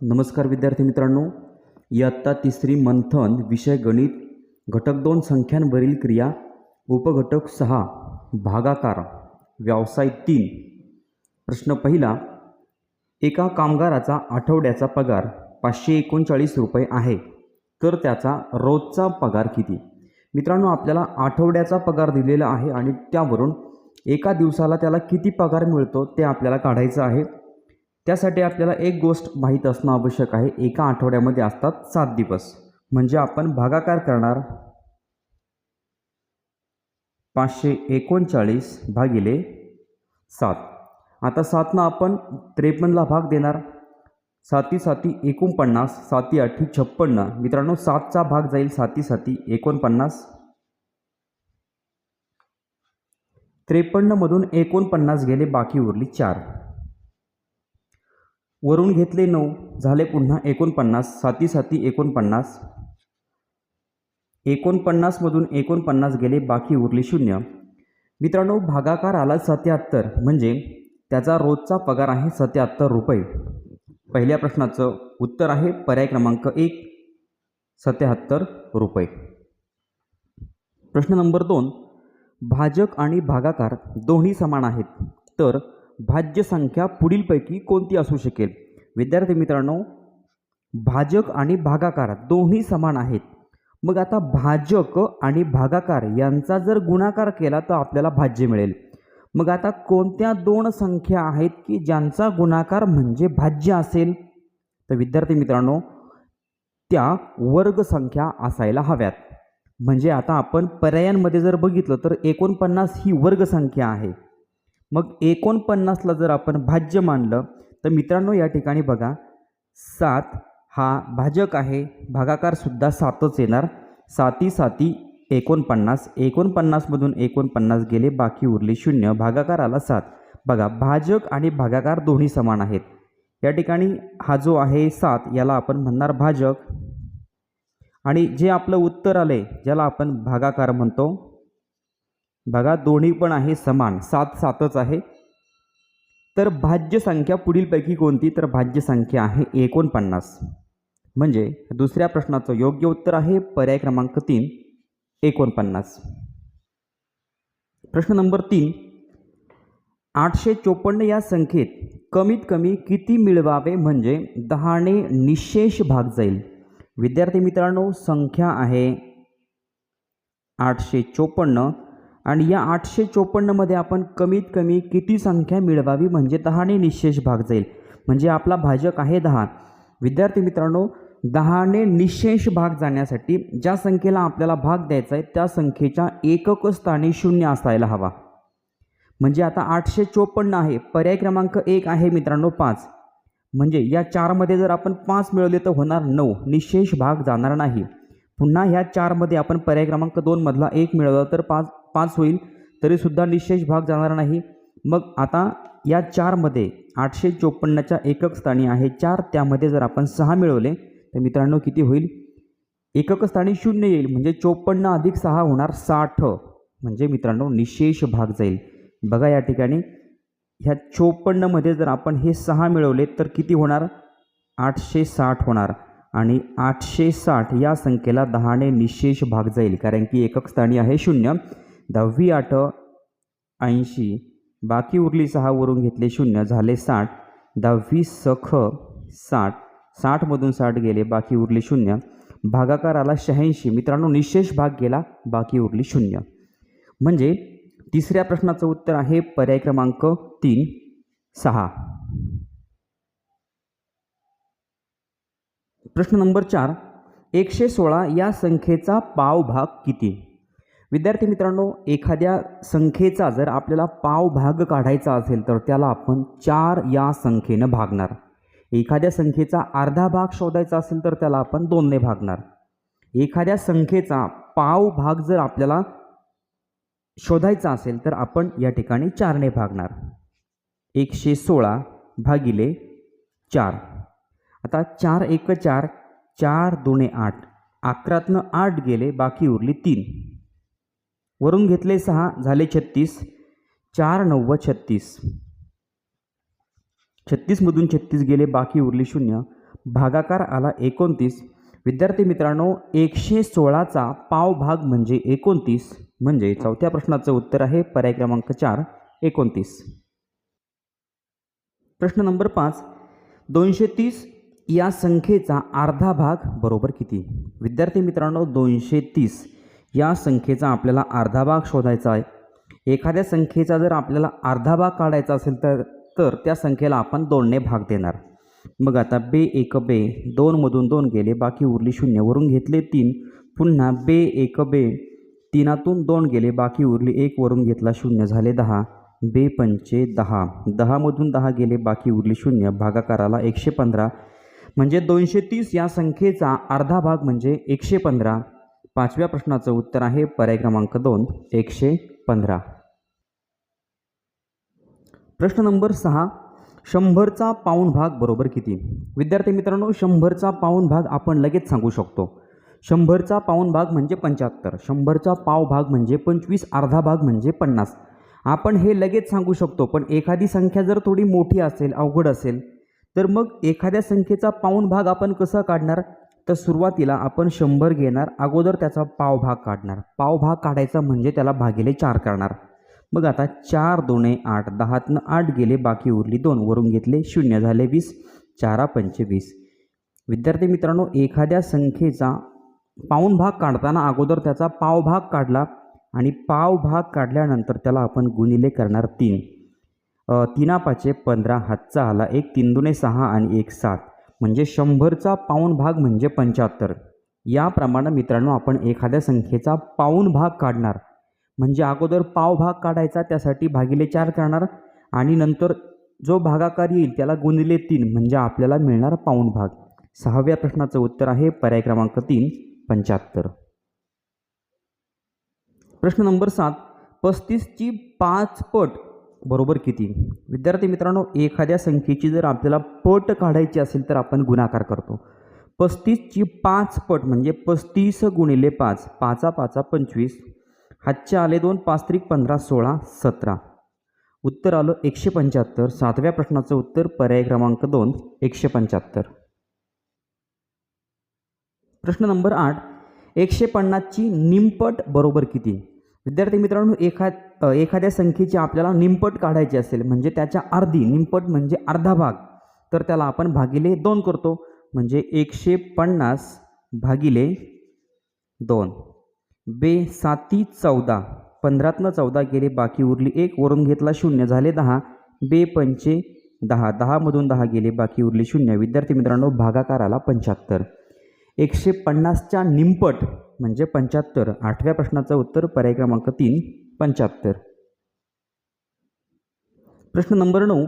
नमस्कार विद्यार्थी मित्रांनो. इयत्ता तिसरी मंथन विषय गणित घटक दोन संख्यांवरील क्रिया उपघटक सहा भागाकार व्यवसाय तीन. प्रश्न पहिला एका कामगाराचा आठवड्याचा पगार पाचशे एकोणचाळीस रुपये आहे तर त्याचा रोजचा पगार किती? मित्रांनो आपल्याला आठवड्याचा पगार दिलेला आहे आणि त्यावरून एका दिवसाला त्याला किती पगार मिळतो ते आपल्याला काढायचं आहे. त्यासाठी आपल्याला एक गोष्ट माहीत असणं आवश्यक आहे. एका आठवड्यामध्ये असतात सात दिवस. म्हणजे आपण भागाकार करणार पाचशे एकोणचाळीस भागिले सात. आता सातनं आपण त्रेपन्नला भाग देणार. साती साती एकोणपन्नास साती आठी छप्पन्न. मित्रांनो सातचा भाग जाईल साती साती एकोणपन्नास. त्रेपन्नमधून एकोणपन्नास गेले बाकी उरली चार. वरून घेतले नऊ झाले पुन्हा एकोणपन्नास साती साती एकोणपन्नास. एकोणपन्नासमधून एकोणपन्नास गेले बाकी उरले शून्य. मित्रांनो भागाकार आला सत्याहत्तर म्हणजे त्याचा रोजचा पगार आहे सत्याहत्तर रुपये. पहिल्या प्रश्नाचं उत्तर आहे पर्याय क्रमांक एक सत्याहत्तर रुपये. प्रश्न नंबर दोन भाजक आणि भागाकार दोन्ही समान आहेत. तर भाज्य संख्या पुढीलपैकी कोणती असू शकेल? विद्यार्थी मित्रांनो भाजक आणि भागाकार दोन्ही समान आहेत. मग आता भाजक आणि भागाकार यांचा जर गुणाकार केला तर आपल्याला भाज्य मिळेल. मग आता कोणत्या दोन संख्या आहेत की ज्यांचा गुणाकार म्हणजे भाज्य असेल? तर विद्यार्थी मित्रांनो त्या वर्ग संख्या असायला हव्यात. म्हणजे आता आपण पर्यायांमध्ये जर बघितलं तर एकोणपन्नास ही वर्गसंख्या आहे. मग एकोणपन्नासला जर आपण भाज्य मानलं तर मित्रांनो या ठिकाणी बघा सात हा भाजक आहे. भागाकारसुद्धा सातच येणार. साती साती एकोणपन्नास. एकोणपन्नासमधून एकोणपन्नास गेले बाकी उरले शून्य. भागाकार आला सात. बघा भाजक आणि भागाकार दोन्ही समान आहेत. या ठिकाणी हा जो आहे सात याला आपण म्हणणार भाजक. आणि जे आपलं उत्तर आले ज्याला आपण भागाकार म्हणतो बघा दोन्ही पण आहे समान सात सातच आहे. तर भाज्य संख्या पुढीलपैकी कोणती? तर भाज्य संख्या आहे एकोणपन्नास. म्हणजे दुसऱ्या प्रश्नाचं योग्य उत्तर आहे पर्याय क्रमांक तीन एकोणपन्नास. प्रश्न नंबर तीन आठशे चोपन्न या संख्येत कमीत कमी किती मिळवावे म्हणजे दहाने निशेष भाग जाईल? विद्यार्थी मित्रांनो संख्या आहे आठशे चोपन्न आणि या आठशे चोपन्नमध्ये आपण कमीत कमी किती संख्या मिळवावी म्हणजे दहाने निशेष भाग जाईल. म्हणजे आपला भाजक आहे दहा. विद्यार्थी मित्रांनो दहाने निशेष भाग जाण्यासाठी ज्या संख्येला आपल्याला भाग द्यायचा आहे त्या संख्येच्या एकक स्थानी शून्य असायला हवा. म्हणजे आता आठशे चोपन्न आहे पर्याय क्रमांक एक आहे मित्रांनो पाच. म्हणजे या चारमध्ये जर आपण पाच मिळवले तर होणार नऊ. निशेष भाग जाणार नाही. पुन्हा ह्या चारमध्ये आपण पर्याय क्रमांक दोनमधला एक मिळवला तर पाच पाच होईल तरीसुद्धा निशेष भाग जाणार नाही. मग आता या चारमध्ये आठशे चोपन्नच्या एकक स्थानी आहे. चार त्यामध्ये जर आपण सहा मिळवले तर मित्रांनो किती होईल? एकक स्थानी शून्य येईल म्हणजे चोपन्न अधिक सहा होणार साठ. म्हणजे मित्रांनो निशेष भाग जाईल. बघा या ठिकाणी ह्या चोपन्नमध्ये जर आपण हे सहा मिळवले तर किती होणार? आठशे साठ होणार. आणि आठशे साठ या संख्येला दहाने निशेष भाग जाईल कारण की एकक स्थानी आहे शून्य. दहावी आठ ऐंशी बाकी उरली सहावरून घेतले शून्य झाले साठ. दहावी सख साठ साठमधून साठ गेले बाकी उरली शून्य. भागाकार आला शहाऐंशी. मित्रांनो निशेष भाग गेला बाकी उरली शून्य. म्हणजे तिसऱ्या प्रश्नाचं उत्तर आहे पर्याय क्रमांक तीन सहा. प्रश्न नंबर चार एकशे सोळा या संख्येचा पाव भाग किती? विद्यार्थी मित्रांनो एखाद्या संख्येचा जर आपल्याला पाव भाग काढायचा असेल तर त्याला आपण चार या संख्येनं भागणार. एखाद्या संख्येचा अर्धा भाग शोधायचा असेल तर त्याला आपण दोनने भागणार. एखाद्या संख्येचा पाव भाग जर आपल्याला शोधायचा असेल तर आपण या ठिकाणी चारने भागणार. एकशे सोळा भागिले चार. आता चार एक चार चार दोने आठ. अकरातनं आठ गेले बाकी उरली तीन. वरून घेतले सहा झाले छत्तीस. चार नव्वद छत्तीस. छत्तीसमधून छत्तीस गेले बाकी उरली शून्य. भागाकार आला एकोणतीस. विद्यार्थी मित्रांनो एकशे सोळाचा पाव भाग म्हणजे एकोणतीस. म्हणजे चौथ्या प्रश्नाचं उत्तर आहे पर्याय क्रमांक चार एकोणतीस. प्रश्न नंबर पाच. दोनशे तीस या संख्येचा अर्धा भाग बरोबर किती? विद्यार्थी मित्रांनो दोनशे तीस या संख्येचा आपल्याला अर्धा भाग शोधायचा आहे. एखाद्या संख्येचा जर आपल्याला अर्धा भाग काढायचा असेल तर तर त्या संख्येला आपण दोनने भाग देणार. मग आता बे एक बे दोनमधून दोन गेले बाकी उरली शून्यवरून घेतले तीन पुन्हा बे एक बे तीनातून दोन गेले बाकी उरली एक वरून घेतला शून्य. झाले दहा. बे पंचे दहा. दहामधून दहा गेले बाकी उरली शून्य. भागाकाराला एकशे पंधरा. म्हणजे दोनशे तीस या संख्येचा अर्धा भाग म्हणजे एकशे पंधरा. पाचव्या प्रश्नाचं उत्तर आहे पर्याय क्रमांक दोन एकशे पंधरा. प्रश्न नंबर सहा शंभरचा पाऊण भाग बरोबर किती? विद्यार्थी मित्रांनो शंभरचा पाऊण भाग आपण लगेच सांगू शकतो. शंभरचा पाऊण भाग म्हणजे पंच्याहत्तर शंभरचा पाव भाग म्हणजे पंचवीस अर्धा भाग म्हणजे पन्नास. आपण हे लगेच सांगू शकतो पण एखादी संख्या जर थोडी मोठी असेल अवघड असेल तर मग एखाद्या संख्येचा पाऊण भाग आपण कसा काढणार? तर सुरुवातीला आपण शंभर घेणार अगोदर त्याचा पाव भाग काढणार. पाव भाग काढायचा म्हणजे त्याला भागिले चार करणार. मग आता चार दोने आठ दहातनं आठ गेले बाकी उरली दोन. वरून घेतले शून्य झाले वीस चारा पंचवीस विद्यार्थी मित्रांनो एखाद्या संख्येचा पाऊण भाग काढताना अगोदर त्याचा पाव भाग काढला आणि पाव भाग काढल्यानंतर त्याला आपण गुणिले करणार तीन. अ, तिना पाचे पंधरा हातचा आला एक तीन दुने सहा आणि एक सात. म्हणजे शंभरचा पाऊण भाग म्हणजे पंच्याहत्तर. याप्रमाणे मित्रांनो आपण एखाद्या संख्येचा पाऊण भाग काढणार. म्हणजे अगोदर पाव भाग काढायचा त्यासाठी भागिले चार करणार आणि नंतर जो भागाकार येईल त्याला गुणिले तीन म्हणजे आपल्याला मिळणार पाऊण भाग. सहाव्या प्रश्नाचं उत्तर आहे पर्याय क्रमांक तीन पंच्याहत्तर. प्रश्न नंबर सात पस्तीसची पाच पट बरोबर किती? विद्यार्थी मित्रांनो एखाद्या संख्येची जर आपल्याला पट काढायची असेल तर आपण गुणाकार करतो. पस्तीसची पाच पट म्हणजे पस्तीस गुणिले पाच पाचा पाचा पंचवीस. हातचे आले दोन पाच त्रिक पंधरा सोळा सतरा. उत्तर आलं एकशे पंच्याहत्तर. सातव्या प्रश्नाचं उत्तर पर्याय क्रमांक दोन एकशे पंच्याहत्तर. प्रश्न नंबर आठ. एकशे पन्नासची निमपट बरोबर किती? विद्यार्थी मित्रांनो एखाद एखाद्या संख्येची आपल्याला निमपट काढायची असेल म्हणजे त्याच्या अर्धी निमपट म्हणजे अर्धा भाग तर त्याला आपण भागिले दोन करतो. म्हणजे एकशे पन्नास भागिले दोन. बे साती चौदा. पंधरातनं चौदा गेले बाकी उरली एक वरून घेतला शून्य झाले दहा. बे पंचे दहा. दहामधून दहा गेले बाकी उरली शून्य. विद्यार्थी मित्रांनो भागाकाराला पंच्याहत्तर. एकशे पन्नासच्या निमपट म्हणजे पंच्याहत्तर. आठव्या प्रश्नाचं उत्तर पर्याय क्रमांक तीन पंच्याहत्तर. प्रश्न नंबर नऊ.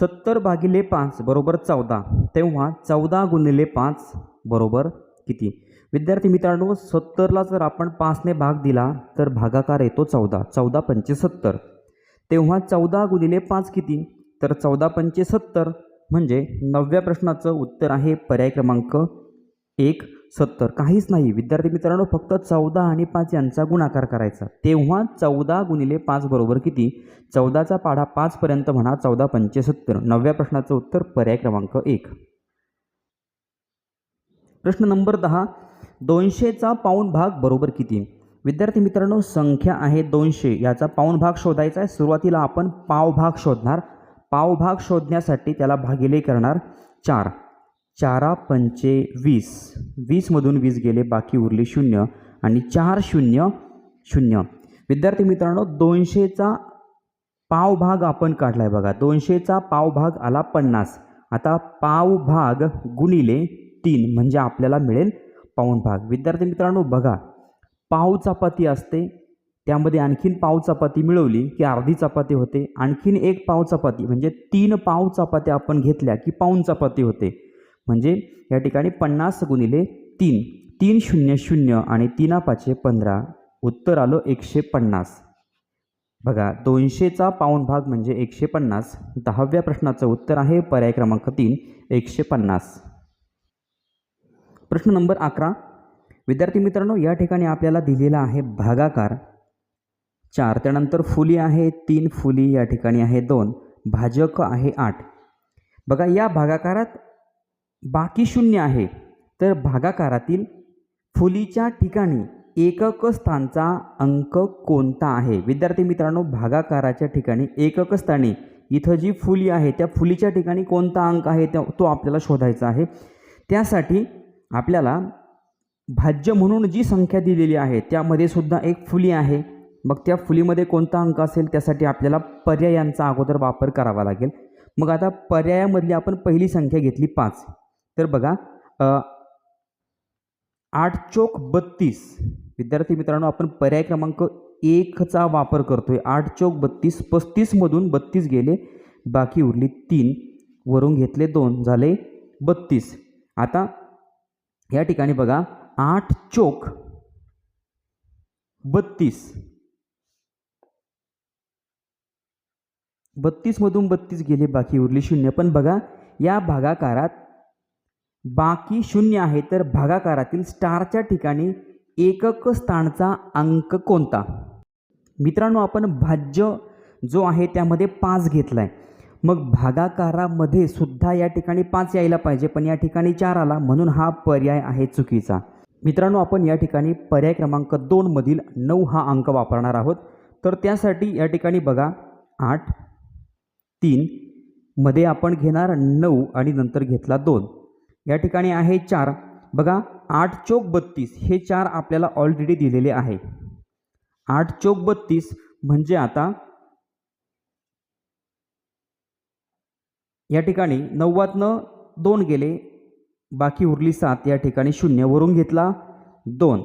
सत्तर भागिले पाच बरोबर चौदा. तेव्हा चौदा गुणिले पाच बरोबर किती? विद्यार्थी मित्रांनो सत्तरला जर आपण पाचने भाग दिला तर भागाकार येतो चौदा. चौदा पंचे सत्तर तेव्हा चौदा गुणिले पाच किती? तर चौदा पंचे सत्तर म्हणजे नवव्या प्रश्नाचं उत्तर आहे पर्याय क्रमांक एक. सत्तर. काहीच नाही. विद्यार्थी मित्रांनो फक्त चौदा आणि पाच यांचा गुणाकार करायचा. तेव्हा चौदा गुणिले पाच बरोबर किती? चौदाचा पाढा पाचपर्यंत म्हणा चौदा पंचे सत्तर नवव्या प्रश्नाचं उत्तर पर्याय क्रमांक एक. प्रश्न नंबर दहा. दोनशेचा पाऊण भाग बरोबर किती? विद्यार्थी मित्रांनो संख्या आहे दोनशे. याचा पाऊण भाग शोधायचा आहे. सुरुवातीला आपण पाव भाग शोधणार. पाव भाग शोधण्यासाठी त्याला भागिले करणार चार. चारा पंचे वीस. वीसमधून वीस गेले बाकी उरले शून्य आणि चार शून्य शून्य. विद्यार्थी मित्रांनो दोनशेचा पावभाग आपण काढला आहे बघा. दोनशेचा पावभाग आला पन्नास. आता पाव भाग गुणिले तीन म्हणजे आपल्याला मिळेल पाऊण भाग. विद्यार्थी मित्रांनो बघा. पाव चपाती असते त्यामध्ये आणखीन पाव चपाती मिळवली की अर्धी चपाती होते. आणखीन एक पाव चपाती म्हणजे तीन पाव चपात्या आपण घेतल्या की पाऊण चपाती होते. म्हणजे या ठिकाणी पन्नास गुणिले तीन. तीन शून्य शून्य आणि तीना पाचशे पंधरा. उत्तर आलो एकशे पन्नास. बघा दोनशेचा पाऊण भाग म्हणजे एकशे पन्नास. दहाव्या प्रश्नाचं उत्तर आहे पर्याय क्रमांक तीन एकशे पन्नास. प्रश्न नंबर अकरा. विद्यार्थी मित्रांनो या ठिकाणी आपल्याला दिलेला आहे भागाकार. चार. त्यानंतर फुली आहे तीन फुली या ठिकाणी आहे दोन. भाजक आहे आठ. बघा या भागाकारात बाकी शून्य आहे. तर भागाकारातील फुलीच्या ठिकाणी एकक स्थानचा अंक कोणता आहे? विद्यार्थी मित्रांनो भागाकाराच्या ठिकाणी एकक स्थानी इथं जी फुली आहे त्या फुलीच्या ठिकाणी कोणता अंक आहे त्या तो आपल्याला शोधायचा आहे. त्यासाठी आपल्याला भाज्य म्हणून जी संख्या दिलेली आहे त्यामध्ये सुद्धा एक फुली आहे. मग त्या फुलीमध्ये कोणता अंक असेल त्यासाठी आपल्याला पर्यायांचा अगोदर वापर करावा लागेल. मग आता पर्यायामधली आपण पहिली संख्या घेतली पाच. तर बघा आठ चोक बत्तीस. विद्यार्थी मित्रांनो आपण पर्याय क्रमांक एकचा वापर करतोय. आठ चोक बत्तीस पस्तीसमधून बत्तीस गेले बाकी उरली तीन. वरून घेतले दोन झाले बत्तीस. आता या ठिकाणी बघा आठ चोक बत्तीस. बत्तीसमधून बत्तीस गेले बाकी उरली शून्य. पण बघा या भागाकारात बाकी शून्य आहे तर भागाकारातील स्टारच्या ठिकाणी एकक स्थानचा अंक कोणता? मित्रांनो आपण भाज्य जो आहे त्यामध्ये पाच घेतला आहे मग भागाकारामध्ये सुद्धा या ठिकाणी पाच यायला पाहिजे पण या ठिकाणी चार आला म्हणून हा पर्याय आहे चुकीचा. मित्रांनो आपण या ठिकाणी पर्याय क्रमांक दोनमधील नऊ हा अंक वापरणार आहोत. तर त्यासाठी या ठिकाणी बघा आठ तीन मध्ये आपण घेणार नऊ आणि नंतर घेतला दोन. या ठिकाणी आहे चार. बघा आठ चोक बत्तीस हे चार आपल्याला ऑलरेडी दिलेले आहे. आठ चोक बत्तीस म्हणजे आता या ठिकाणी नव्वदनं दोन गेले बाकी उरली सात या ठिकाणी शून्य वरून घेतला दोन.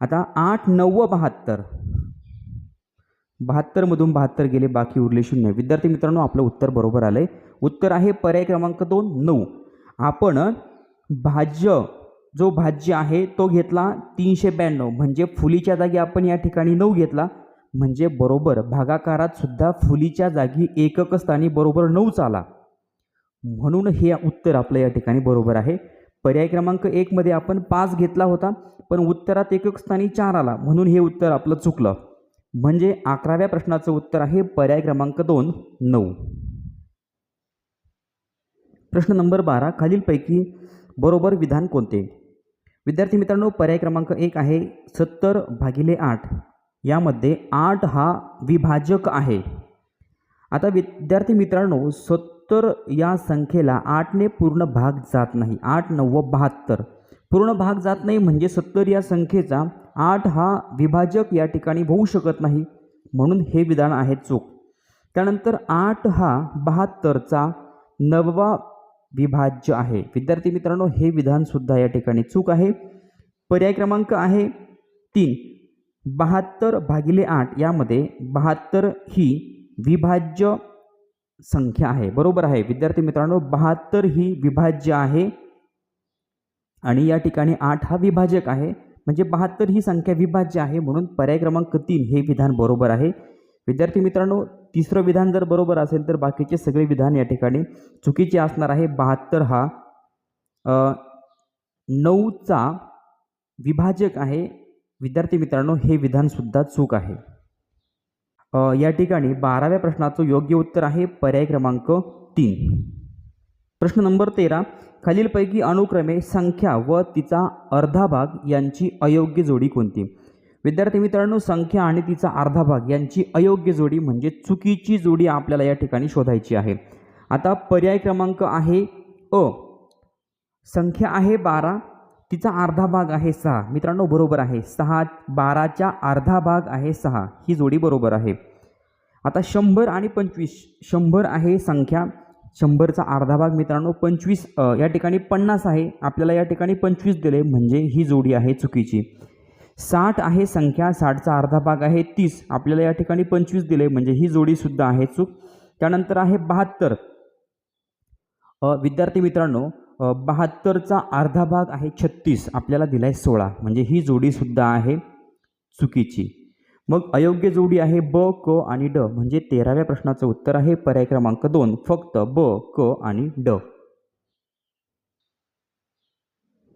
आता आठ नव्व बहात्तर. बहात्तरमधून बहात्तर गेले बाकी उरले शून्य. विद्यार्थी मित्रांनो आपलं उत्तर बरोबर आलं आहे उत्तर आहे पर्याय क्रमांक दोन नऊ. आपण भाज्य जो भाज्य आहे तो घेतला तीनशे ब्याण्णव. म्हणजे फुलीच्या जागी आपण या ठिकाणी नऊ घेतला. म्हणजे बरोबर भागाकारात सुद्धा फुलीच्या जागी एकक स्थानी बरोबर नऊच आला. म्हणून हे उत्तर आपलं या ठिकाणी बरोबर आहे. पर्याय क्रमांक एकमध्ये आपण पाच घेतला होता पण उत्तरात एकक स्थानी चार आला. म्हणून हे उत्तर आपलं चुकलं. म्हणजे अकराव्या प्रश्नाचं उत्तर आहे पर्याय क्रमांक दोन नऊ. प्रश्न नंबर बारा. खालीलपैकी बरोबर विधान कोणते? विद्यार्थी मित्रांनो पर्याय क्रमांक एक आहे सत्तर भागिले आठ. यामध्ये आठ हा विभाजक आहे. आता विद्यार्थी मित्रांनो सत्तर या संख्येला आठने पूर्ण भाग जात नाही. आठ नव्व बहात्तर. पूर्ण भाग जात नाही म्हणजे सत्तर या संख्येचा आठ हा विभाजक या ठिकाणी होऊ शकत नाही. म्हणून हे विधान आहे चूक. त्यानंतर आठ हा बहात्तरचा नववा विभाज्य आहे. विद्यार्थी मित्रांनो हे विधानसुद्धा या ठिकाणी चूक आहे. पर्याय क्रमांक आहे तीन. बहात्तर भागिले आठ यामध्ये बहात्तर ही विभाज्य संख्या आहे. बरोबर आहे. विद्यार्थी मित्रांनो बहात्तर ही विभाज्य आहे आणि या ठिकाणी आठ हा विभाजक आहे. म्हणजे बहात्तर ही संख्या विभाज्य आहे म्हणून पर्याय क्रमांक तीन हे विधान बरोबर आहे. विद्यार्थी मित्रांनो तिसरं विधान जर बरोबर असेल तर बाकीचे सगळे विधान या ठिकाणी चुकीचे असणार आहे. बहात्तर हा नऊचा विभाजक आहे. विद्यार्थी मित्रांनो हे विधानसुद्धा चूक आहे. या ठिकाणी बाराव्या प्रश्नाचं योग्य उत्तर आहे. पर्याय क्रमांक तीन. प्रश्न नंबर तेरा. खालीलपैकी अनुक्रमे संख्या व तिचा अर्धा भाग यांची अयोग्य जोडी कोणती? विद्यार्थी मित्रांनो संख्या आणि तिचा अर्धा भाग यांची अयोग्य जोडी म्हणजे चुकीची जोडी आपल्याला या ठिकाणी शोधायची आहे. आता पर्याय क्रमांक आहे अ. संख्या आहे बारा तिचा अर्धा भाग आहे सहा. मित्रांनो बरोबर आहे. सहा बाराच्या अर्धा भाग आहे सहा. ही जोडी बरोबर आहे. आता शंभर आणि पंचवीस. शंभर आहे संख्या. शंभरचा अर्धा भाग मित्रांनो पंचवीस अ, या ठिकाणी पन्नास आहे. आपल्याला या ठिकाणी पंचवीस दिले म्हणजे ही जोडी आहे चुकीची. साठ आहे संख्या साठचा अर्धा भाग आहे तीस. आपल्याला या ठिकाणी पंचवीस दिले म्हणजे ही जोडीसुद्धा आहे चूक. त्यानंतर आहे बहात्तर. विद्यार्थी मित्रांनो बहात्तरचा अर्धा भाग आहे छत्तीस. आपल्याला दिला आहे सोळा. म्हणजे ही जोडीसुद्धा आहे चुकीची. मग अयोग्य जोडी आहे ब क आणि ड. म्हणजे तेराव्या प्रश्नाचं उत्तर आहे पर्याय क्रमांक दोन. फक्त ब क आणि ड.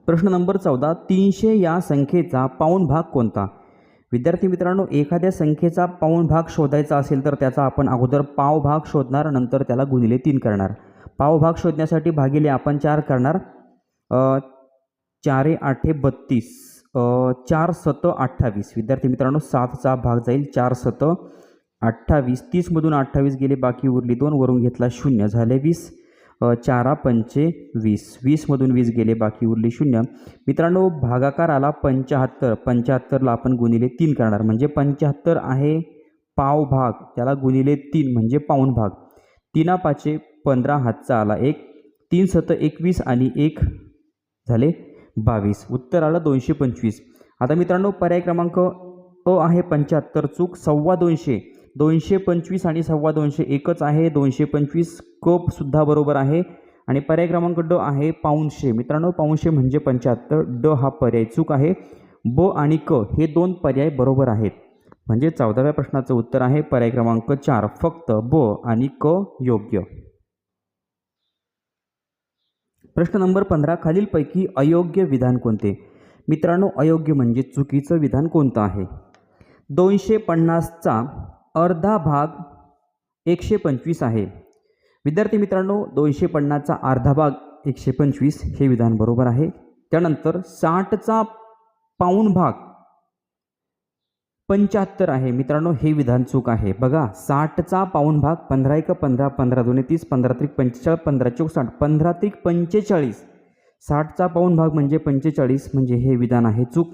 प्रश्न नंबर चौदा तीनशे या संख्येचा पाऊण भाग कोणता? विद्यार्थी मित्रांनो एखाद्या संख्येचा पाऊण भाग शोधायचा असेल तर त्याचा आपण अगोदर पाव भाग शोधणार नंतर त्याला गुणिले तीन करणार. पाव भाग शोधण्यासाठी भागिले आपण चार करणार. चारे आठे बत्तीस चार सत अठ्ठावीस. विद्यार्थी मित्रांनो सातचा भाग जाईल चार सत अठ्ठावीस. तीसमधून अठ्ठावीस गेले बाकी उरली दोन वरून घेतला शून्य. झाले वीस. चारा पंचे वीस. वीसमधून वीस गेले बाकी उरली शून्य. मित्रांनो भागाकार आला पंच्याहत्तर पंच्याहत्तरला आपण गुणिले तीन करणार. म्हणजे पंच्याहत्तर आहे पाव भाग. त्याला गुणिले तीन म्हणजे पाऊण भाग. तीना पाचे पंधरा हातचा आला एक. तीन सत एकवीस आणि एक झाले बावीस. उत्तर आलं दोनशे पंचवीस. आता मित्रांनो पर्याय क्रमांक अ आहे पंच्याहत्तर चूक सव्वा दोनशे. दोनशे पंचवीस आणि सव्वा दोनशे एकच आहे. दोनशे पंचवीस कप सुद्धा बरोबर आहे. आणि पर्याय क्रमांक ड आहे पाऊनशे. मित्रांनो पाऊनशे म्हणजे पंच्याहत्तर. ड हा पर्याय चूक आहे. ब आणि क हे दोन पर्याय बरोबर आहेत. म्हणजे चौदाव्या प्रश्नाचं उत्तर आहे. पर्याय क्रमांक चार फक्त ब आणि क योग्य. प्रश्न नंबर पंधरा खालीलपैकी अयोग्य विधान कोणते? मित्रांनो अयोग्य म्हणजे चुकीचं विधान कोणतं आहे? दोनशे पन्नासचा अर्धा भाग एकशे पंचवीस आहे. विद्यार्थी मित्रांनो दोनशे पन्नासचा अर्धा भाग एकशे पंचवीस हे विधान बरोबर आहे. त्यानंतर साठचा पाऊण भाग पंच्याहत्तर आहे. मित्रांनो हे विधान चूक आहे. बघा साठचा पाऊण भाग पंधरा एक पंधरा पंधरा दोन्ही तीस पंधरा त्रिक पंचेचाळीस पंधरा चौक साठ पंधरा त्रिक पंचेचाळीस. साठचा पाऊण भाग म्हणजे पंचेचाळीस म्हणजे हे विधान आहे चूक.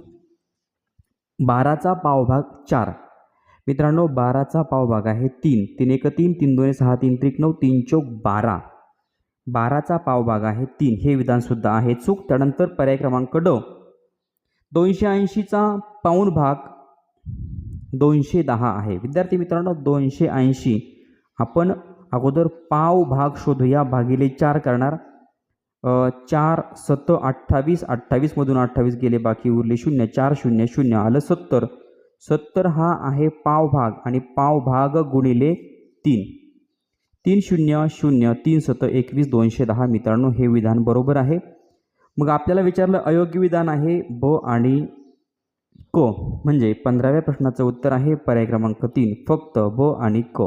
बाराचा पावभाग चार. मित्रांनो बाराचा पावभाग आहे तीन. तीन एक तीन तीन दोन सहा तीन त्रिक नऊ तीन चौक बारा. बाराचा पावभाग आहे तीन. हे विधानसुद्धा आहे चूक. त्यानंतर पर्याय क्रमांक ड. दोनशे ऐंशीचा पाऊण भाग दोनशे दहा आहे. विद्यार्थी मित्रांनो दोनशे ऐंशी. आपण अगोदर पाव भाग शोधूया. भागिले चार करणार. चार सत्त अठ्ठावीस अठ्ठावीसमधून अठ्ठावीस गेले. बाकी उरले शून्य. चार शून्य शून्य. आलं सत्तर. सत्तर हा आहे पाव भाग आणि पाव भाग गुणिले तीन. तीन शून्य शून्य तीन सत्त एकवीस दोनशे दहा मित्रांनो हे विधान बरोबर आहे. मग आपल्याला विचारलं अयोग्य विधान आहे ब आणि क. म्हणजे पंधराव्या प्रश्नाचं उत्तर आहे पर्याय क्रमांक तीन फक्त ब आणि क.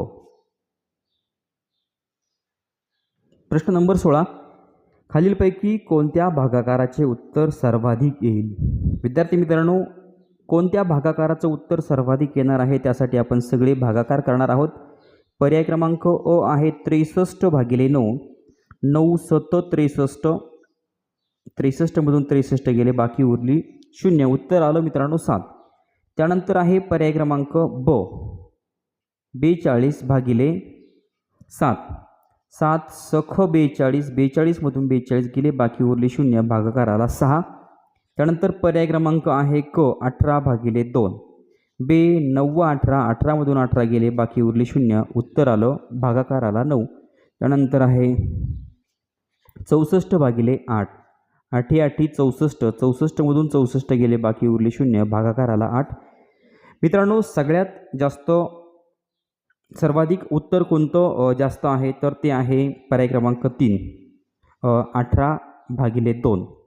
प्रश्न नंबर सोळा. खालीलपैकी कोणत्या भागाकाराचे उत्तर सर्वाधिक येईल? विद्यार्थी मित्रांनो कोणत्या भागाकाराचं उत्तर सर्वाधिक येणार आहे त्यासाठी आपण सगळे भागाकार करणार आहोत. पर्याय क्रमांक अ आहे त्रेसष्ट भागिले नऊ. नऊ सत त्रेसष्ट. त्रेसष्टमधून त्रेसष्ट गेले बाकी उरली शून्य. उत्तर आलं मित्रांनो सात. त्यानंतर आहे पर्याय क्रमांक ब. बेचाळीस भागिले सात. सात सख बेचाळीस. बेचाळीसमधून बेचाळीस गेले बाकी उरले शून्य. भागाकाराला सहा. त्यानंतर पर्याय क्रमांक आहे क अठरा भागिले दोन. बे नव्व अठरा अठरामधून अठरा गेले बाकी उरले शून्य. उत्तर आलं भागाकार आला नऊ. त्यानंतर आहे चौसष्ट भागिले आठ. आठी आठी चौसष्ट. चौसष्टमधून चौसष्ट गेले बाकी उरले शून्य. भागाकार आला आठ. मित्रांनो सगळ्यात जास्त सर्वाधिक उत्तर कोणतं जास्त आहे? तर ते आहे पर्याय क्रमांक तीन. अठरा भागिले दोन.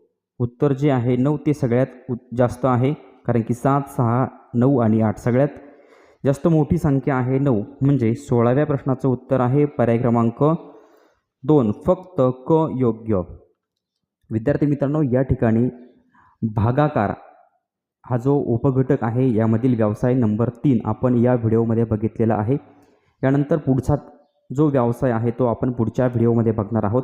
उत्तर जे आहे नऊ ते सगळ्यात उत जास्त आहे कारण की सात सहा नऊ आणि आठ सगळ्यात जास्त मोठी संख्या आहे नऊ. म्हणजे सोळाव्या प्रश्नाचं उत्तर आहे पर्याय क्रमांक दोन फक्त क योग्य. विद्यार्थी मित्रांनो या ठिकाणी भागाकार हा जो उपघटक आहे यामधील व्यवसाय नंबर तीन आपण या व्हिडिओमध्ये बघितलेला आहे. यानंतर पुढचा जो व्यवसाय आहे तो आपण पुढच्या व्हिडिओमध्ये बघणार आहोत.